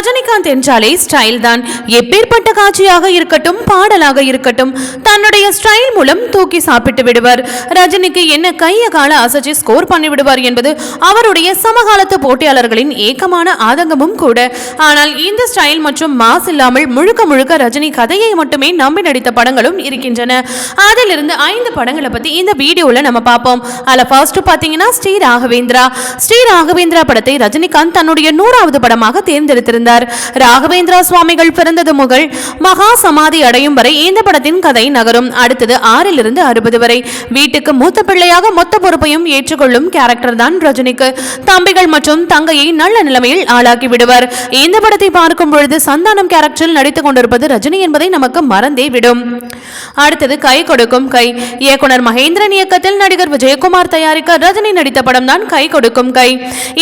ரஜினிகாந்த் என்றாலே ஸ்டைல் தான். எப்பேற்பட்ட காட்சியாக இருக்கட்டும் பாடலாக இருக்கட்டும் தன்னுடைய ஸ்டைல் மூலம் தூக்கி சாப்பிட்டு விடுவார். ரஜினிக்கு என்ன கைய கால அசைச்சு ஸ்கோர் பண்ணி விடுவார் என்பது அவருடைய சமகாலத்து போட்டியாளர்களின் ஏக்கமான ஆதங்கமும் கூட. ஆனால் இந்த ஸ்டைல் மற்றும் மாஸ் இல்லாமல் முழுக்க முழுக்க ரஜினி கதையை மட்டுமே நம்பி நடித்த படங்களும் இருக்கின்றன. அதிலிருந்து ஐந்து படங்களை பத்தி இந்த வீடியோல நம்ம பார்ப்போம். அதுல ஃபர்ஸ்ட் பாத்தீங்கன்னா ஸ்ரீ ராகவேந்திரா. ஸ்ரீ ராகவேந்திரா படத்தை ரஜினிகாந்த் தன்னுடைய நூறாவது படமாக தேர்ந்தெடுத்திருந்தார். ராகவேந்திரா சுவாமிகள் பிறந்தது முதல் மகா சமாதி அடையும் வரை இந்த படத்தின் கதை நகரும். அடுத்தது ஆறிலிருந்து அறுபது வரை. வீட்டுக்கு மூத்த பிள்ளையாக மொத்த பொறுப்பையும் ஏற்றுக்கொள்ளும் கேரக்டர் தான் ரஜினிக்கு. தம்பிகள் மற்றும் தங்கையை நல்ல நிலைமையில் ஆளாக்கி விடுவார். இந்த படத்தை பார்க்கும் பொழுது சந்தானம் கேரக்டரில் நடித்துக் கொண்டிருப்பது ரஜினி என்பதை நமக்கு மறந்தே விடும். அடுத்தது கை கொடுக்கும் கை. இயக்குனர் மகேந்திரன் இயக்கத்தில் நடிகர் விஜயகுமார் தயாரிக்க ரஜினி நடித்த படம் தான் கை கொடுக்கும் கை.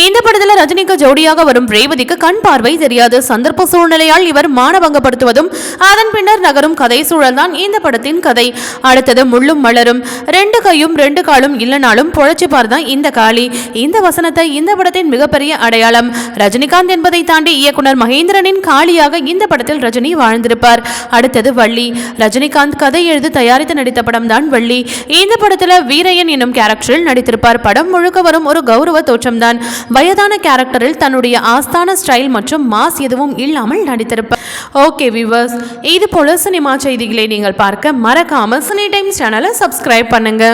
இந்த படத்துல ரஜினிக்கு ஜோடியாக வரும் ரேவதிக்கு கண் பார்வை தெரியாது. சந்தர்ப்ப சூழ்நிலையால் இவர் மானபங்கப்படுத்துவதும் அதன் பின்னர் நகரும் கதை சூழல் தான் இந்த படத்தின் கதை. அடுத்தது முள்ளும் மலரும். ரெண்டு கையும் ரெண்டு காலும் இல்லைனாலும் பொழைச்சிப்பார் தான் இந்த காளி. இந்த வசனத்தை இந்த படத்தின் மிகப்பெரிய அடையாளம். ரஜினிகாந்த் என்பதை தாண்டி இயக்குனர் மகேந்திரனின் காளியாக இந்த படத்தில் ரஜினி வாழ்ந்திருப்பார். அடுத்தது வள்ளி. ரஜினிகாந்த் கதை எழுதி தயாரித்து நடித்த படம் தான் வள்ளி. இந்த படத்துல வீரையன் என்னும் கேரக்டரில் நடித்திருப்பார். படம் முழுக்க வரும் ஒரு கௌரவ தோற்றம்தான் வயதான கேரக்டரில் தன்னுடைய ஆஸ்தான ஸ்டைல் மற்றும் மாஸ் எதுவும் இல்லாமல் நடித்திருப்பார். ஓகே வியூவர்ஸ் இது போல சினிமா செய்திகளை நீங்கள் பார்க்க மறக்காம சினி டைம்ஸ் சேனலை சப்ஸ்கிரைப் பண்ணுங்க.